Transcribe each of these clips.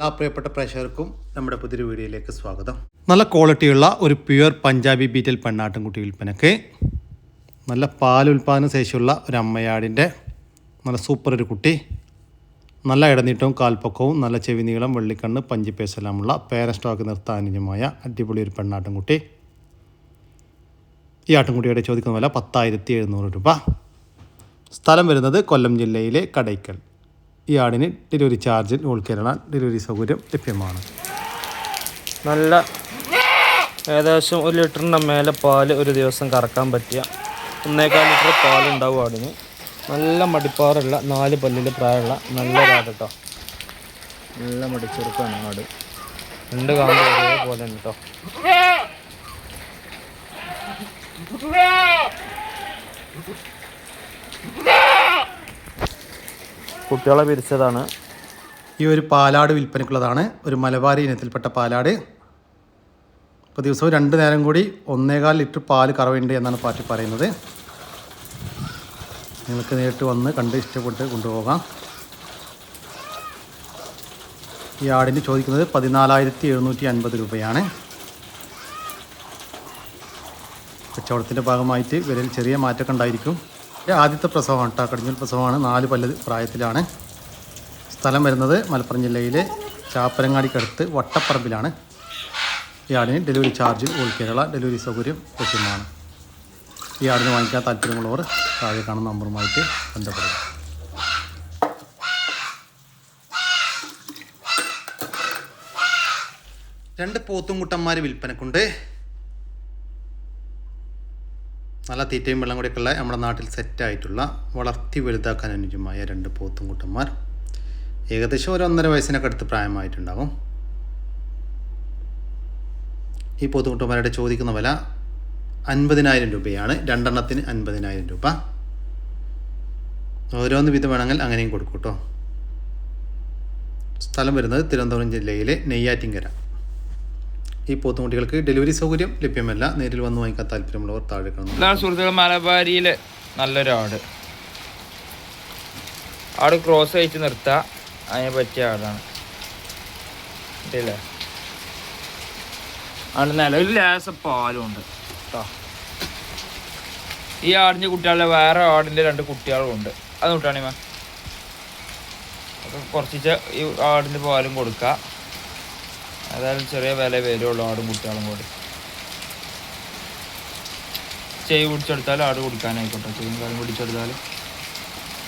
എല്ലാ പ്രിയപ്പെട്ട പ്രേക്ഷകർക്കും നമ്മുടെ പുതിയൊരു വീഡിയോയിലേക്ക് സ്വാഗതം. നല്ല ക്വാളിറ്റിയുള്ള ഒരു പ്യുവർ പഞ്ചാബി ബീറ്റൽ പെണ്ണാട്ടുംകുട്ടി വിൽപ്പനക്ക് നല്ല പാൽ ഉൽപ്പാദന ശേഷിയുള്ള ഒരു അമ്മയാടിന്റെ നല്ല സൂപ്പർ ഒരു കുട്ടി. നല്ല ഇടനീട്ടവും കാൽപ്പൊക്കവും നല്ല ചെവി നീളം വെള്ളിക്കണ്ണ് പഞ്ചിപ്പേസെല്ലാമുള്ള പേര സ്റ്റോക്ക് നിർത്താൻ അനുജമായ അടിപൊളി ഒരു പെണ്ണാട്ടുംകുട്ടി. ഈ ആട്ടുംകുട്ടിയുടെ ചോദിക്കുന്ന വില പത്തായിരത്തി എഴുന്നൂറ് രൂപ. സ്ഥലം വരുന്നത് കൊല്ലം ജില്ലയിലെ കടയ്ക്കൽ. ഈ ആടിന് ഡെലിവറി ചാർജിൽ ഓൾ കേരള ഡെലിവറി സൗകര്യം ലഭ്യമാണ്. നല്ല ഏകദേശം ഒരു ലിറ്ററിന്റെ മേലെ പാൽ ഒരു ദിവസം കറക്കാൻ പറ്റിയ ഒന്നേക്കാൽ ലിറ്റർ പാലുണ്ടാവും ആടിന്. നല്ല മടിപ്പാറുള്ള നാല് പല്ലിൽ പ്രായമുള്ള നല്ല കാട്ടോ നല്ല മടിച്ചെറുക്കാണ് ആട്. രണ്ട് കാണുമ്പോൾ ഒരേപോലെ ഉണ്ട് കേട്ടോ കുട്ടികളെ പിരിച്ചതാണ് ഈ ഒരു പാലാട് വിൽപ്പനയ്ക്കുള്ളതാണ്. ഒരു മലബാരി ഇനത്തിൽപ്പെട്ട പാലാട്. ഇപ്പോൾ ദിവസവും രണ്ട് നേരം കൂടി ഒന്നേകാൽ ലിറ്റർ പാൽ കറവുണ്ട് എന്നാണ് പാർട്ടി പറയുന്നത്. നിങ്ങൾക്ക് നേരിട്ട് വന്ന് കണ്ട് ഇഷ്ടപ്പെട്ട് കൊണ്ടുപോകാം. ഈ ആടിന് ചോദിക്കുന്നത് പതിനാലായിരത്തി എഴുന്നൂറ്റി അൻപത് രൂപയാണ്. കച്ചവടത്തിന്റെ ഭാഗമായിട്ട് വിലയിൽ ചെറിയ മാറ്റമൊക്കെ ഉണ്ടായിരിക്കും. ആദ്യത്തെ പ്രസവമാണ് കേട്ടോ കടിഞ്ഞൂൽ പ്രസവമാണ്. നാല് പല്ല് പ്രായത്തിലാണ്. സ്ഥലം വരുന്നത് മലപ്പുറം ജില്ലയിലെ ചാപ്പരങ്ങാടിക്കടുത്ത് വട്ടപ്പറമ്പിലാണ്. ഈ delivery charge all Kerala delivery സൗകര്യം ലഭ്യമാണ്. ഈ ആടിന് വാങ്ങിക്കാൻ താല്പര്യമുള്ളവർ താഴെ കാണുന്ന നമ്പറുമായിട്ട് ബന്ധപ്പെടുക. രണ്ട് പോത്തുംകുട്ടന്മാർ വിൽപ്പനക്കുണ്ട്. നല്ല തീറ്റയും വെള്ളം കൂടിയൊക്കെയുള്ള നമ്മുടെ നാട്ടിൽ സെറ്റായിട്ടുള്ള വളർത്തി വലുതാക്കാൻ അനുജമായ രണ്ട് പോത്തുംകുട്ടന്മാർ ഏകദേശം ഒരു ഒന്നര വയസ്സിനൊക്കെ അടുത്ത് പ്രായമായിട്ടുണ്ടാകും ഈ പോത്തുകുട്ടന്മാരുടെ ചോദിക്കുന്ന വില അൻപതിനായിരം രൂപയാണ്. രണ്ടെണ്ണത്തിന് അൻപതിനായിരം രൂപ. ഓരോന്ന് വിധം വേണമെങ്കിൽ അങ്ങനെയും കൊടുക്കും സ്ഥലം വരുന്നത് തിരുവനന്തപുരം ജില്ലയിലെ നെയ്യാറ്റിങ്കര. ഈ പോത്തുകുട്ടികൾക്ക് ഡെലിവറി സൗകര്യം ലഭ്യമല്ല. നേരിൽ വന്ന് വാങ്ങിക്കാൻ താല്പര്യമുള്ളവർ താഴെ കാണുന്നു. ഇതാണ് സുഹൃത്തുക്കൾ മലബാരിയിലെ നല്ലൊരു ആട്. ആട് ക്രോസ് അയച്ച് നിർത്താം. അതിനെ പറ്റിയ ആടാണ്. കിട്ടിയില്ലേ ആട് നിലവിൽ ലേശ പാലും ഉണ്ട് കേട്ടോ ഈ ആടിന്റെ കുട്ടികളുടെ വേറെ ആടിന്റെ രണ്ട് കുട്ടികളും ഉണ്ട്. അത് വിട്ടാണി മാ. അപ്പോൾ കുറച്ച് ഈ ആടിന്റെ പാലും കൊടുക്കുക ഏതായാലും ചെറിയ വില വരുള്ളൂ ആട് കുട്ടികളും കൂടി. ചെയ് പിടിച്ചെടുത്താൽ ആട് കുടിക്കാനായിക്കോട്ടെ. ചെയ്യും കാലം പിടിച്ചെടുത്താൽ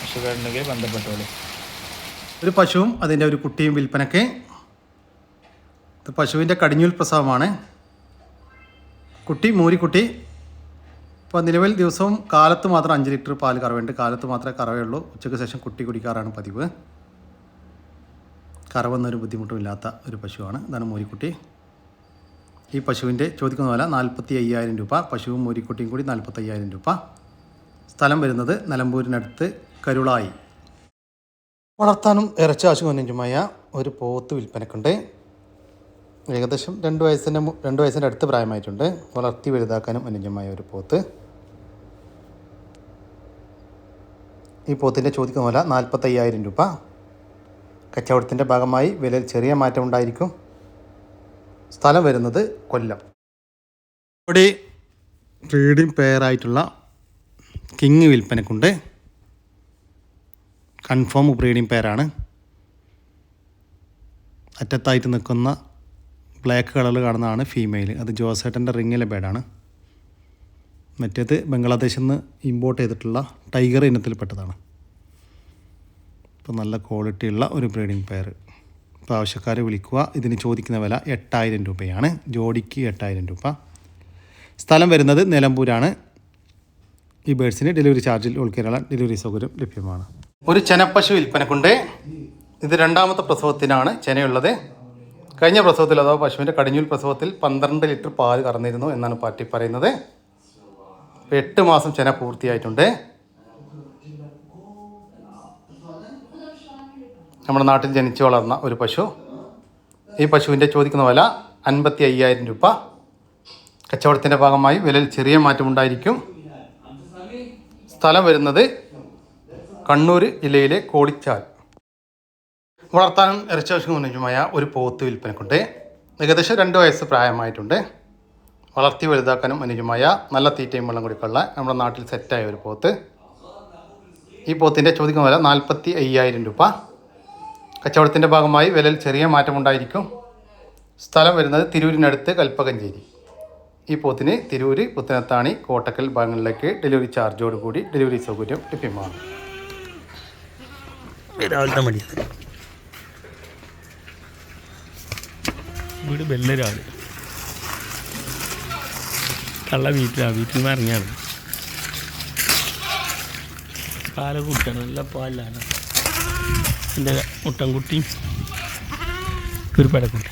പക്ഷെ വേണമെങ്കിൽ ബന്ധപ്പെട്ടോളൂ. ഒരു പശുവും അതിന്റെ ഒരു കുട്ടിയും വിൽപ്പനയ്ക്ക്. ഇത് പശുവിന്റെ കടിഞ്ഞൂൽ പ്രസവമാണ്. കുട്ടി മൂരിക്കുട്ടി ഇപ്പോൾ നിലവിൽ ദിവസവും കാലത്ത് മാത്രം അഞ്ച് ലിറ്റർ പാൽ കറവുണ്ട് കാലത്ത് മാത്രമേ കറവയുള്ളൂ. ഉച്ചയ്ക്ക് ശേഷം കുട്ടി കുടിക്കാറാണ് പതിവ്. കറവെന്നൊരു ബുദ്ധിമുട്ടുമില്ലാത്ത ഒരു പശുവാണ്. ഇതാണ് മോരിക്കുട്ടി. ഈ പശുവിന്റെ ചോദിക്കുന്ന വില നാൽപ്പത്തി അയ്യായിരം രൂപ. പശുവും മോരിക്കുട്ടിയും കൂടി നാൽപ്പത്തി അയ്യായിരം രൂപ. സ്ഥലം വരുന്നത് നിലമ്പൂരിനടുത്ത് കരുളായി. വളർത്താനും ഇറച്ചി അനുയോജ്യമായ ഒരു പോത്ത് വിൽപ്പനക്കുണ്ട്. ഏകദേശം രണ്ട് വയസ്സിന്റെ രണ്ട് വയസ്സിന്റെ അടുത്ത് പ്രായമായിട്ടുണ്ട്. വളർത്തി വലുതാക്കാനും അനുജമായ ഒരു പോത്ത്. ഈ പോത്തിന്റെ ചോദിക്കുന്ന വില നാൽപ്പത്തയ്യായിരം രൂപ. കച്ചവടത്തിന്റെ ഭാഗമായി വിലയിൽ ചെറിയ മാറ്റം ഉണ്ടായിരിക്കും. സ്ഥലം വരുന്നത് കൊല്ലം. ഇവിടെ ബ്രീഡിംഗ് പെയറായിട്ടുള്ള കിങ് വിൽപ്പനക്കുണ്ട്. കൺഫേം ബ്രീഡിംഗ് പെയറാണ് അറ്റത്തായിട്ട് നിൽക്കുന്ന ബ്ലാക്ക് കളറിൽ കാണുന്നതാണ് ഫീമെയിൽ അത് ജോസേട്ടന്റെ റിങ്ങിലെ ബേഡാണ് മറ്റേത് ബംഗ്ലാദേശിൽ നിന്ന് ഇമ്പോർട്ട് ചെയ്തിട്ടുള്ള ടൈഗർ ഇനത്തിൽപ്പെട്ടതാണ്. ഇപ്പോൾ നല്ല ക്വാളിറ്റിയുള്ള ഒരു ബ്രീഡിംഗ് പെയർ. ഇപ്പോൾ ആവശ്യക്കാരെ വിളിക്കുക ഇതിന് ചോദിക്കുന്ന വില എട്ടായിരം രൂപയാണ്. ജോഡിക്ക് എട്ടായിരം രൂപ. സ്ഥലം വരുന്നത് നിലമ്പൂരാണ്. ഈ ബേഡ്സിന് ഡെലിവറി ചാർജിൽ ഉൾക്കേരള കേരള ഡെലിവറി സൗകര്യം ലഭ്യമാണ്. ഒരു ചെനപ്പശു വിൽപ്പനക്കുണ്ട്. ഇത് രണ്ടാമത്തെ പ്രസവത്തിനാണ് ചെനയുള്ളത്. കഴിഞ്ഞ പ്രസവത്തിൽ അഥവാ പശുവിന്റെ കടിഞ്ഞൂൽ പ്രസവത്തിൽ പന്ത്രണ്ട് ലിറ്റർ പാൽ കറന്നിരുന്നു എന്നാണ് പാർട്ടി പറയുന്നത്. എട്ട് മാസം ചെന പൂർത്തിയായിട്ടുണ്ട്. നമ്മുടെ നാട്ടിൽ ജനിച്ചു വളർന്ന ഒരു പശു. ഈ പശുവിന്റെ ചോദിക്കുന്ന വില അൻപത്തി അയ്യായിരം രൂപ. കച്ചവടത്തിന്റെ ഭാഗമായി വിലയിൽ ചെറിയ മാറ്റമുണ്ടായിരിക്കും സ്ഥലം വരുന്നത് കണ്ണൂർ ജില്ലയിലെ കോളിച്ചാൽ. വളർത്താനും ഇറച്ചിയാവശ്യം അനുയോജ്യമായ ഒരു പോത്ത് വിൽപ്പനക്കുണ്ട്. ഏകദേശം രണ്ട് വയസ്സ് പ്രായമായിട്ടുണ്ട്. വളർത്തി വലുതാക്കാനും അനുജമായ നല്ല തീറ്റയും വെള്ളം കൊടുക്കാനുള്ള നമ്മുടെ നാട്ടിൽ സെറ്റായ ഒരു പോത്ത്. ഈ പോത്തിന്റെ ചോദിക്കുന്ന വില നാൽപ്പത്തി അയ്യായിരം രൂപ. കച്ചവടത്തിന്റെ ഭാഗമായി വിലയിൽ ചെറിയ മാറ്റമുണ്ടായിരിക്കും. സ്ഥലം വരുന്നത് തിരൂരിനടുത്ത് കൽപ്പകഞ്ചേരി. ഈ പോത്തിന് തിരൂര് പുത്തനത്താണി കോട്ടക്കൽ ഭാഗങ്ങളിലേക്ക് ഡെലിവറി ചാർജോടുകൂടി ഡെലിവറി സൗകര്യം ലഭ്യമാണ്. രാവിലത്തെ വീട് ബെല്ലരാണ് കള്ള വീട്ടിലാണ് വീട്ടിൽ നിന്ന് ഇറങ്ങിയാണ്. പാല കുടിക്കണം നല്ല പാലാണ് എന്റെ മുട്ടൻകുട്ടിയും ഒരു പെടക്കുട്ടി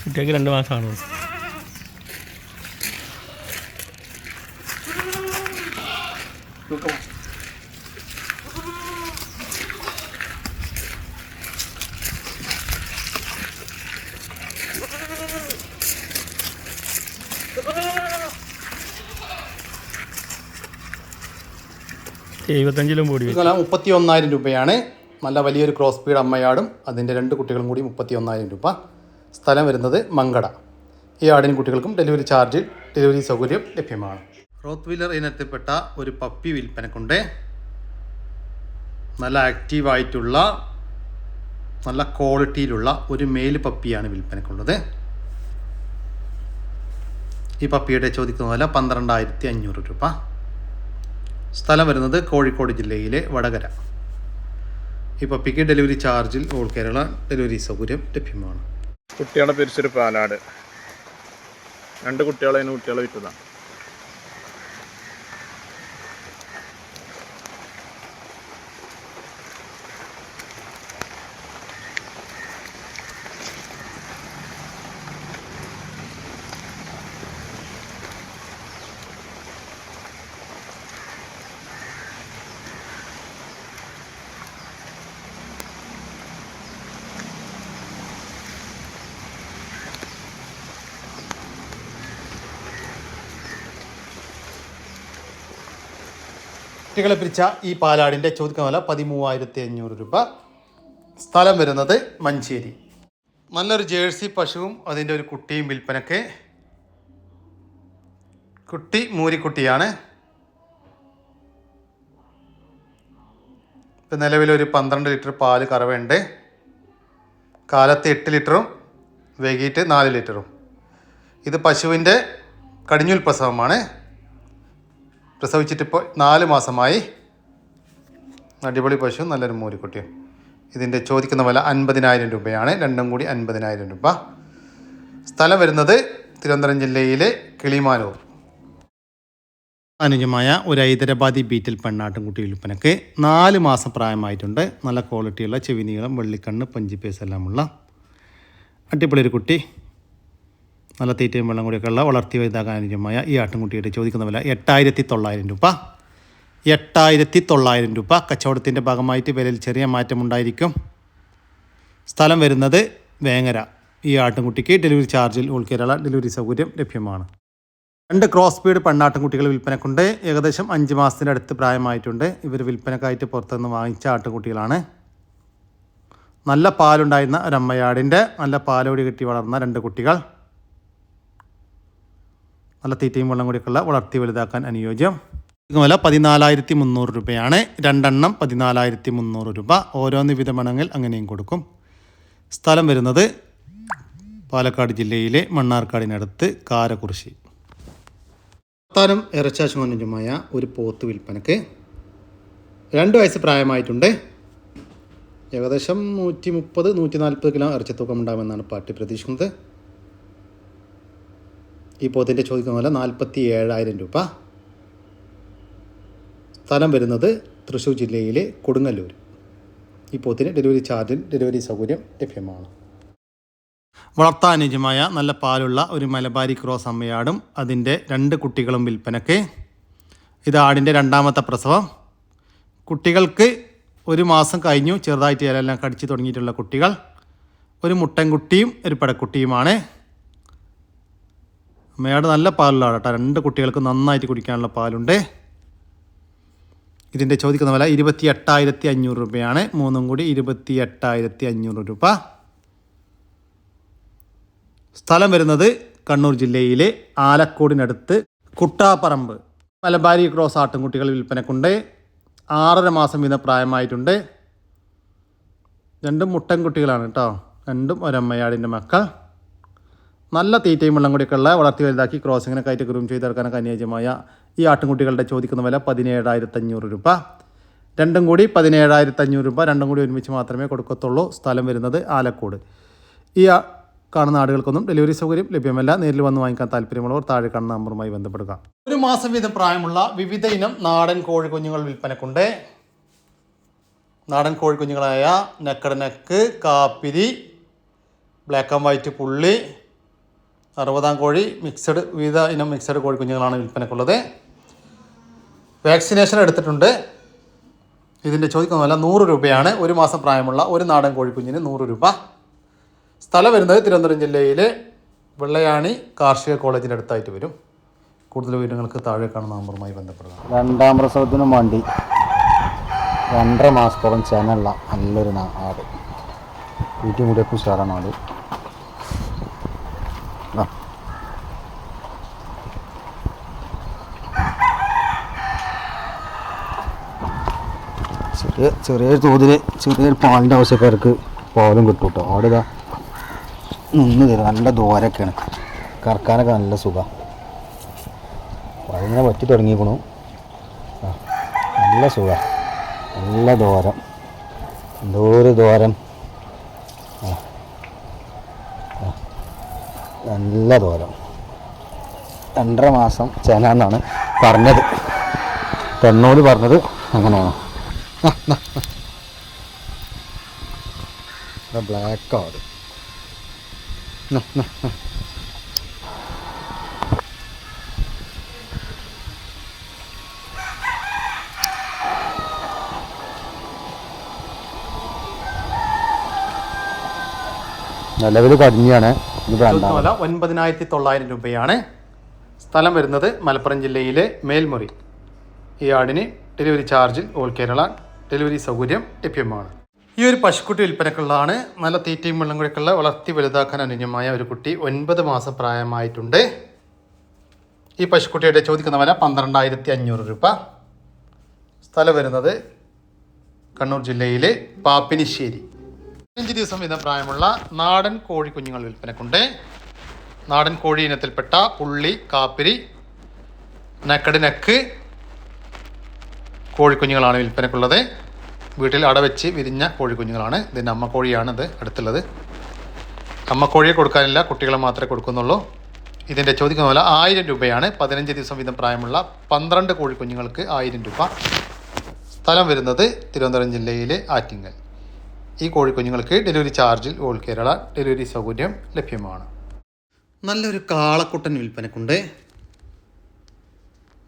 കുട്ടിയൊക്കെ രണ്ട് മാസമാണ് പൊടി വെച്ചു കൂടി മുപ്പത്തി ഒന്നായിരം രൂപയാണ്. നല്ല വലിയൊരു ക്രോസ് പീഡ് അമ്മയാടും അതിന്റെ രണ്ട് കുട്ടികളും കൂടി മുപ്പത്തി ഒന്നായിരം രൂപ സ്ഥലം വരുന്നത് മങ്കട. ഈ ആടിന് കുട്ടികൾക്കും ഡെലിവറി ചാർജ് ഡെലിവറി സൗകര്യം ലഭ്യമാണ്. റോത്ത് വീലർ ഇനത്തിൽപ്പെട്ട ഒരു പപ്പി വിൽപ്പനക്കുണ്ട്. നല്ല ആക്റ്റീവായിട്ടുള്ള നല്ല ക്വാളിറ്റിയിലുള്ള ഒരു മെയിൽ പപ്പിയാണ് വിൽപ്പനക്കുള്ളത്. ഈ പപ്പിയുടെ ചോദിക്കുന്ന വില പന്ത്രണ്ടായിരത്തി അഞ്ഞൂറ് രൂപ. സ്ഥലം വരുന്നത് കോഴിക്കോട് ജില്ലയിലെ വടകര. ഇപ്പോൾ പിക്ക് ഡെലിവറി ചാർജിൽ ഓൾ കേരള ഡെലിവറി സൗകര്യം ലഭ്യമാണ്. കുട്ടികളെ പിരിച്ചൊരു പാലാട്. രണ്ട് കുട്ടികളെ കുട്ടികളെ വിറ്റതാണ്. കുട്ടികളെ പിരിച്ച ഈ പാലാടിന്റെ ചോദിക്കുന്ന വില പതിമൂവായിരത്തി അഞ്ഞൂറ് രൂപ. സ്ഥലം വരുന്നത് മഞ്ചേരി. നല്ലൊരു ജേഴ്സി പശുവും അതിന്റെ ഒരു കുട്ടിയും വിൽപ്പനക്ക്. കുട്ടി മൂരിക്കുട്ടിയാണ്. ഇപ്പം നിലവിലൊരു പന്ത്രണ്ട് ലിറ്റർ പാൽ കറവയുണ്ട്. കാലത്ത് എട്ട് ലിറ്ററും വൈകിട്ട് നാല് ലിറ്ററും. ഇത് പശുവിന്റെ കടിഞ്ഞൂൽ പ്രസവമാണ് പ്രസവിച്ചിട്ട് ഇപ്പോൾ നാല് മാസമായി. അടിപൊളി പശു നല്ലൊരു മൂരിക്കുട്ടിയും ഇതിന്റെ ചോദിക്കുന്ന വില അൻപതിനായിരം രൂപയാണ്. രണ്ടും കൂടി അൻപതിനായിരം രൂപ. സ്ഥലം വരുന്നത് തിരുവനന്തപുരം ജില്ലയിലെ കിളിമാനൂർ. അനുജമായ ഒരു ഹൈദരാബാദി ബീറ്റിൽ പെണ്ണാട്ടുംകുട്ടി വിൽപ്പനക്ക് നാല് മാസം പ്രായമായിട്ടുണ്ട്. നല്ല ക്വാളിറ്റിയുള്ള ചെവിനീളം വെള്ളിക്കണ്ണ് പഞ്ചിപ്പേസ് എല്ലാമുള്ള അടിപൊളി ഒരു കുട്ടി. നല്ല തീറ്റയും വെള്ളം കൂടിയൊക്കെയുള്ള വളർത്തി വലുതാക്കാൻ അനുയോജ്യമായ ഈ ആട്ടിൻകുട്ടിയുടെ ചോദിക്കുന്ന വില എട്ടായിരത്തി തൊള്ളായിരം രൂപ. എട്ടായിരത്തി തൊള്ളായിരം രൂപ. കച്ചവടത്തിന്റെ ഭാഗമായിട്ട് വിലയിൽ ചെറിയ മാറ്റമുണ്ടായിരിക്കും സ്ഥലം വരുന്നത് വേങ്ങര. ഈ ആട്ടിൻകുട്ടിക്ക് ഡെലിവറി ചാർജിൽ ഉൾക്കേരള കേരള ഡെലിവറി സൗകര്യം ലഭ്യമാണ്. രണ്ട് ക്രോസ് സ്പീഡ് പെണ്ണാട്ടിൻകുട്ടികൾ വിൽപ്പനക്കുണ്ട്. ഏകദേശം അഞ്ച് മാസത്തിന്റെ അടുത്ത് പ്രായമായിട്ടുണ്ട്. ഇവർ വിൽപ്പനക്കായിട്ട് പുറത്തുനിന്ന് വാങ്ങിച്ച ആട്ടിൻകുട്ടികളാണ്. നല്ല പാലുണ്ടായിരുന്ന ഒരമ്മയാടിന്റെ നല്ല പാലോടി കെട്ടി വളർന്ന രണ്ട് കുട്ടികൾ. നല്ല തീറ്റയും വെള്ളം കൂടിയൊക്കെയുള്ള വളർത്തി വലുതാക്കാൻ അനുയോജ്യം. വില പതിനാലായിരത്തി മുന്നൂറ് രൂപയാണ്. രണ്ടെണ്ണം പതിനാലായിരത്തി മുന്നൂറ് രൂപ. ഓരോന്ന് വിധമാണെങ്കിൽ അങ്ങനെയും കൊടുക്കും. സ്ഥലം വരുന്നത് പാലക്കാട് ജില്ലയിലെ മണ്ണാർക്കാടിനടുത്ത് കാരകുറിശി വർത്താനം ഇറച്ചാശുമനുജമായ ഒരു പോത്ത് വിൽപ്പനക്ക് രണ്ട് വയസ്സ് പ്രായമായിട്ടുണ്ട്. ഏകദേശം നൂറ്റി മുപ്പത് നൂറ്റി നാൽപ്പത് കിലോ ഇറച്ചിത്തൂക്കം ഉണ്ടാകുമെന്നാണ് പാർട്ടി പ്രതീക്ഷിക്കുന്നത്. ഈ പോത്തിന്റെ ചോദിക്കുന്ന പോലെ നാൽപ്പത്തി ഏഴായിരം രൂപ. സ്ഥലം വരുന്നത് തൃശ്ശൂർ ജില്ലയിലെ കൊടുങ്ങല്ലൂർ. ഈ പോത്തിന് ഡെലിവറി ചാർജിൽ ഡെലിവറി സൗകര്യം ലഭ്യമാണ്. വളർത്താനുജമായ നല്ല പാലുള്ള ഒരു മലബാരി ക്രോസ് അമ്മയാടും അതിന്റെ രണ്ട് കുട്ടികളും വിൽപ്പനയ്ക്ക്. ഇത് ആടിന്റെ രണ്ടാമത്തെ പ്രസവം. കുട്ടികൾക്ക് ഒരു മാസം കഴിഞ്ഞു ചെറുതായിട്ട് ഇലയെല്ലാം കടിച്ചു തുടങ്ങിയിട്ടുള്ള കുട്ടികൾ. ഒരു മുട്ടൻകുട്ടിയും ഒരു പടക്കുട്ടിയുമാണ്. അമ്മയാട് നല്ല പാലുള്ള കേട്ടോ. രണ്ട് കുട്ടികൾക്ക് നന്നായിട്ട് കുടിക്കാനുള്ള പാലുണ്ട്. ഇതിന്റെ ചോദിക്കുന്ന വില ഇരുപത്തി എട്ടായിരത്തി അഞ്ഞൂറ് രൂപയാണ്. മൂന്നും കൂടി ഇരുപത്തി എട്ടായിരത്തി അഞ്ഞൂറ് രൂപ. സ്ഥലം വരുന്നത് കണ്ണൂർ ജില്ലയിലെ ആലക്കോടിനടുത്ത് കുട്ടാപ്പറമ്പ്. മലബാരി ക്രോസ് ആട്ടിൻകുട്ടികൾ വിൽപ്പനക്കുണ്ട്. ആറര മാസം വീതം പ്രായമായിട്ടുണ്ട്. രണ്ടും മുട്ടൻ കുട്ടികളാണ് കേട്ടോ. രണ്ടും ഒരമ്മയാടിന്റെ മക്കൾ. നല്ല തീറ്റയും വെള്ളം കൂടിയൊക്കെ ഉള്ള വളർത്തി വലുതാക്കി ക്രോസിങ്ങിനൊക്കെ ആയിട്ട് ഗ്രൂം ചെയ്തെടുക്കാനൊക്കെ അനുയോജ്യമായ ഈ ആട്ടിൻകുട്ടികളുടെ ചോദിക്കുന്ന വില പതിനേഴായിരത്തി അഞ്ഞൂറ് രൂപ. രണ്ടും കൂടി പതിനേഴായിരത്തി അഞ്ഞൂറ് രൂപ രണ്ടും കൂടി ഒരുമിച്ച് മാത്രമേ കൊടുക്കത്തുള്ളൂ. സ്ഥലം വരുന്നത് ആലക്കോട്. ഈ കാണുന്ന ആടുകൾക്കൊന്നും ഡെലിവറി സൗകര്യം ലഭ്യമല്ല. നേരിൽ വന്ന് വാങ്ങിക്കാൻ താല്പര്യമുള്ളവർ താഴെ കാണുന്ന നമ്പറുമായി ബന്ധപ്പെടുക. ഒരു മാസം വീതം പ്രായമുള്ള വിവിധ ഇനം നാടൻ കോഴിക്കുഞ്ഞുങ്ങൾ വിൽപ്പനക്കുണ്ട്. നാടൻ കോഴിക്കുഞ്ഞുങ്ങളായ നെക്കടനക്ക് നെക്കട് കാപ്പിരി ബ്ലാക്ക് ആൻഡ് വൈറ്റ് പുള്ളി അറുപതാം കോഴി മിക്സഡ് വിവിധ ഇനം മിക്സഡ് കോഴി കുഞ്ഞുങ്ങളാണ് വിൽപ്പനക്കുള്ളത്. വാക്സിനേഷൻ എടുത്തിട്ടുണ്ട്. ഇതിന്റെ ചോദിക്കുന്നതല്ല നൂറ് രൂപയാണ്. ഒരു മാസം പ്രായമുള്ള ഒരു നാടൻ കോഴിക്കുഞ്ഞിന് നൂറ് രൂപ. സ്ഥലം വരുന്നത് തിരുവനന്തപുരം ജില്ലയിലെ വെള്ളയാണി കാർഷിക കോളേജിന്റെ അടുത്തായിട്ട് വരും. കൂടുതൽ വിവരങ്ങൾക്ക് താഴെ കാണുന്ന നമ്പറുമായി ബന്ധപ്പെടുക. രണ്ടാം പ്രസവത്തിനും വേണ്ടി രണ്ടര മാസത്തോളം ചെനുള്ള നല്ലൊരു നാട് വീട്ടിൽ കൂടിയൊക്കെ ഉഷാറാണ് ആട്. ചെറിയ ചെറിയ തോതിൽ ചെറിയ പാലിന്റെ ആവശ്യക്കാർക്ക് പാലും കിട്ടും കേട്ടോ അവിടെ ഇതാ നിന്ന് തരും. നല്ല ദോരൊക്കെയാണ് കറക്കാനൊക്കെ നല്ല സുഖം. അതിങ്ങനെ പറ്റി തുടങ്ങിക്കണു നല്ല സുഖ. നല്ല ദോരം എന്തോ ഒരു ദൂരം നല്ല തോരം രണ്ടര മാസം ചേന എന്നാണ് പറഞ്ഞത്. പെണ്ണോട് പറഞ്ഞത് അങ്ങനെയാണ്. ബ്ലാക്ക് ആട് നിലവിൽ കടിഞ്ഞാണ് ചോദിക്കുന്ന ഒൻപതിനായിരത്തി തൊള്ളായിരം രൂപയാണ്. സ്ഥലം വരുന്നത് മലപ്പുറം ജില്ലയിലെ മേൽമുറി. ഈ ആടിന് ഡെലിവറി ചാർജിൽ ഓൾ കേരള ഡെലിവറി സൗകര്യം ലഭ്യമാണ്. ഈ ഒരു പശുക്കുട്ടി വിൽപ്പനക്കുള്ളതാണ്. നല്ല തീറ്റയും വെള്ളം കുടിക്കുള്ള വളർത്തി വലുതാക്കാൻ അനുയോജ്യമായ ഒരു കുട്ടി ഒൻപത് മാസം പ്രായമായിട്ടുണ്ട്. ഈ പശുക്കുട്ടിയുടെ ചോദിക്കുന്ന വില പന്ത്രണ്ടായിരത്തി അഞ്ഞൂറ് രൂപ. സ്ഥലം വരുന്നത് കണ്ണൂർ ജില്ലയിലെ പാപ്പിനിശ്ശേരി. അഞ്ച് ദിവസം വീതം പ്രായമുള്ള നാടൻ കോഴി കുഞ്ഞുങ്ങൾ വിൽപ്പനക്കുണ്ട്. നാടൻ കോഴി ഇനത്തിൽപ്പെട്ട പുള്ളി കാപ്പിരി നക്കട് നക്ക് കോഴിക്കുഞ്ഞുങ്ങളാണ് വിൽപ്പനക്കുള്ളത്. വീട്ടിൽ അടവെച്ച് വിരിഞ്ഞ കോഴിക്കുഞ്ഞുങ്ങളാണ് ഇതിന്റെ അമ്മ ഇത് അടുത്തുള്ളത്. അമ്മക്കോഴിയെ കൊടുക്കാനില്ല കുട്ടികളെ മാത്രമേ കൊടുക്കുന്നുള്ളൂ. ഇതിന്റെ ചോദിക്കുന്ന പോലെ ആയിരം രൂപയാണ്. പതിനഞ്ച് ദിവസം വീതം പ്രായമുള്ള പന്ത്രണ്ട് കോഴിക്കുഞ്ഞുങ്ങൾക്ക് ആയിരം രൂപ. സ്ഥലം വരുന്നത് തിരുവനന്തപുരം ജില്ലയിലെ ആറ്റിങ്ങൽ. ഈ കോഴിക്കുഞ്ഞുങ്ങൾക്ക് ഡെലിവറി ചാർജിൽ ഓൾ കേരള ഡെലിവറി സൗകര്യം ലഭ്യമാണ്. നല്ലൊരു കാളക്കുട്ടൻ വിൽപ്പനക്കുണ്ട്.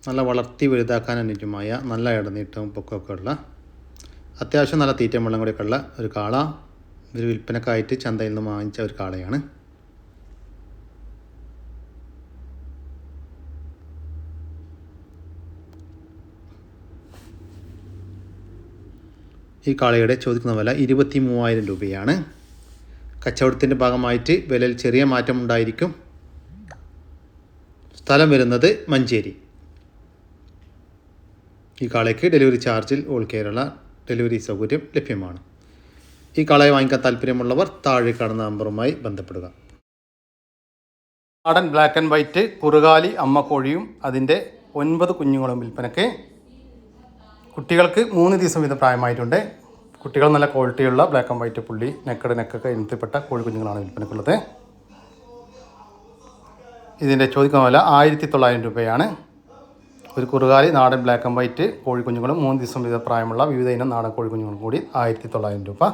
നല്ല വളർത്തി വലുതാക്കാൻ അനുജമായ നല്ല ഇടനീട്ടവും പൊക്കമൊക്കെ ഉള്ള അത്യാവശ്യം നല്ല തീറ്റയും വെള്ളം കൂടിയൊക്കെ ഉള്ള ഒരു കാള. ഒരു വിൽപ്പനക്കായിട്ട് ചന്തയിൽ നിന്ന് വാങ്ങിച്ച ഒരു കാളയാണ്. ഈ കാളയുടെ ചോദിക്കുന്ന വില ഇരുപത്തി മൂവായിരം രൂപയാണ്. കച്ചവടത്തിന്റെ ഭാഗമായിട്ട് വിലയിൽ ചെറിയ മാറ്റം ഉണ്ടായിരിക്കും. സ്ഥലം വരുന്നത് മഞ്ചേരി. ഈ കാളയ്ക്ക് ഡെലിവറി ചാർജിൽ ഓൾ കേരള ഡെലിവറി സൗകര്യം ലഭ്യമാണ്. ഈ കാളയെ വാങ്ങിക്കാൻ താല്പര്യമുള്ളവർ താഴെ കാണുന്ന നമ്പറുമായി ബന്ധപ്പെടുക. നാടൻ ബ്ലാക്ക് ആൻഡ് വൈറ്റ് കുറുകാലി അമ്മക്കോഴിയും അതിന്റെ ഒൻപത് കുഞ്ഞുങ്ങളും വിൽപ്പനയ്ക്ക് കുട്ടികൾക്ക് മൂന്ന് ദിവസം വീതം പ്രായമായിട്ടുണ്ട്. കുട്ടികൾ നല്ല ക്വാളിറ്റിയുള്ള ബ്ലാക്ക് ആൻഡ് വൈറ്റ് പുള്ളി നെക്കട് നെക്കൊക്കെ ഇനത്തിൽപ്പെട്ട കോഴിക്കുഞ്ഞുങ്ങളാണ് വിൽപ്പനക്കുള്ളത്. ഇതിന്റെ ചോദിക്കുന്ന വില ആയിരത്തി തൊള്ളായിരം രൂപയാണ്. ഒരു കുറുകാലി നാടൻ ബ്ലാക്ക് ആൻഡ് വൈറ്റ് കോഴിക്കുഞ്ഞുങ്ങളും മൂന്ന് ദിവസം വീതം പ്രായമുള്ള വിവിധ ഇനം നാടൻ കോഴിക്കുഞ്ഞുങ്ങളും കൂടി ആയിരത്തി തൊള്ളായിരം രൂപ.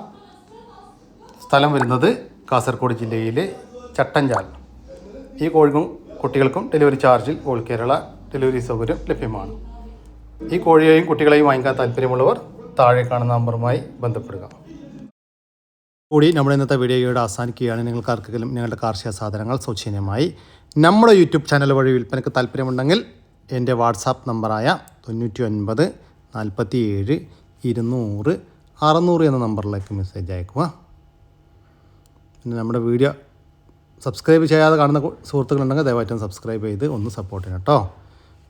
സ്ഥലം വരുന്നത് കാസർഗോഡ് ജില്ലയിലെ ചട്ടഞ്ചാൽ. ഈ കോഴിക്കും കുട്ടികൾക്കും ഡെലിവറി ചാർജിൽ ഓൾ കേരള ഡെലിവറി സൗകര്യം ലഭ്യമാണ്. ഈ കോഴിയെയും കുട്ടികളെയും വാങ്ങിക്കാൻ താല്പര്യമുള്ളവർ താഴെ കാണുന്ന നമ്പറുമായി ബന്ധപ്പെടുക. കൂടി നമ്മുടെ ഇന്നത്തെ വീഡിയോയുടെ അവസാനിക്കുകയാണ്. നിങ്ങൾക്ക് ആർക്കെങ്കിലും നിങ്ങളുടെ കാർഷിക സാധനങ്ങൾ സൗജന്യമായി നമ്മുടെ യൂട്യൂബ് ചാനൽ വഴി വിൽപ്പനയ്ക്ക് താല്പര്യമുണ്ടെങ്കിൽ എന്റെ വാട്സാപ്പ് നമ്പറായ തൊണ്ണൂറ്റി ഒൻപത് നാൽപ്പത്തി ഏഴ് ഇരുന്നൂറ് അറുന്നൂറ് എന്ന നമ്പറിലേക്ക് മെസ്സേജ് അയക്കുക പിന്നെ നമ്മുടെ വീഡിയോ സബ്സ്ക്രൈബ് ചെയ്യാതെ കാണുന്ന സുഹൃത്തുക്കളുണ്ടെങ്കിൽ ദയവായിട്ടും സബ്സ്ക്രൈബ് ചെയ്ത് ഒന്ന് സപ്പോർട്ട് ചെയ്യണം കേട്ടോ.